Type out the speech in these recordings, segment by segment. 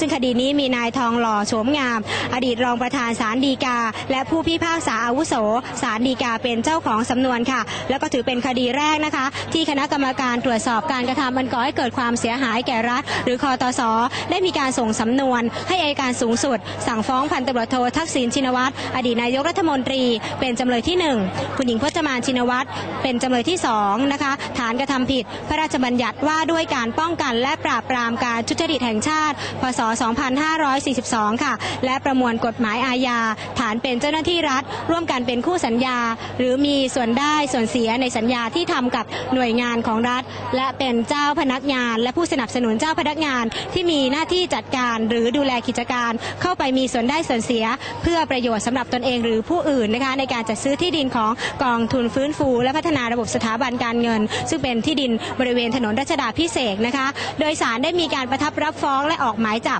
ซึ่งคดีนี้มีนายทองหล่อโฉมงาม อดีตรองประธานศาลฎีกา และผู้พิพากษาอาวุโสศาลฎีกาเป็นเจ้าของสำนวนค่ะ แล้วก็ถือเป็นคดีแรกนะคะ ที่คณะกรรมการตรวจสอบการกระทำมันก่อให้เกิดความเสียหายแก่รัฐ หรือคอตสได้มีการส่งสำนวน ให้อัยการสูงสุด สั่งฟ้องพันตำรวจโททักษิณชินวัตรอดีตนายกรัฐมนตรี เป็นจำเลยที่หนึ่งคุณหญิงพจมานชินวัตรเป็นจำเลยที่สองนะคะฐานกระทำผิด พระราชบัญญัติว่าด้วยการป้องกันและปราบปรามการทุจริตแห่งชาติพศ2542 ค่ะ และประมวลกฎหมายอาญา ฐานเป็นเจ้าหน้าที่รัฐ ร่วมกันเป็นคู่สัญญา หรือมีส่วนได้ส่วนเสียในสัญญาที่ทำกับหน่วยงานของรัฐ และเป็นเจ้าพนักงาน และผู้สนับสนุนเจ้าพนักงาน ที่มีหน้าที่จัดการหรือดูแลกิจการ เข้าไปมีส่วนได้ส่วนเสีย เพื่อประโยชน์สำหรับตนเองหรือผู้อื่นนะคะในการจัดซื้อที่ดินของกองทุนฟื้นฟู และพัฒนาระบบสถาบันการเงิน ซึ่งเป็นที่ดินบริเวณถนนรัชดาพิเศษกนะคะ โดยสารได้มีการประทับรับฟ้องและออกหมายจับ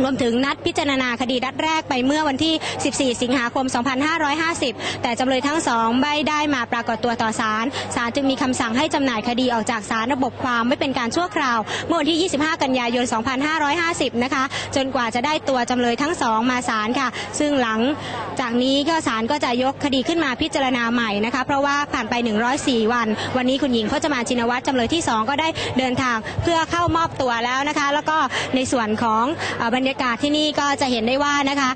รวมถึงนัดพิจารณาคดีนัดแรกไปเมื่อวันที่ 14 สิงหาคม 2550 แต่จำเลยทั้งสองไม่ได้มาปรากฏตัวต่อศาล ศาลจึงมีคำสั่งให้จำหน่ายคดีออกจากศาลระบบความไม่เป็นการชั่วคราว เมื่อวันที่ 25 กันยายน 2550 นะคะ จนกว่าจะได้ตัวจำเลยทั้งสองมาศาลค่ะ ซึ่งหลังจากนี้ก็ศาลก็จะยกคดีขึ้นมาพิจารณาใหม่นะคะ เพราะว่าผ่านไป 104 วัน วันนี้คุณหญิงพจมานชินวัตรจำเลยที่ 2 ก็ได้เดินทางเพื่อเข้ามอบตัวแล้วนะคะ แล้วก็ในส่วนของเอ่อบรรยากาศที่นี่ก็จะเห็นได้ว่านะคะ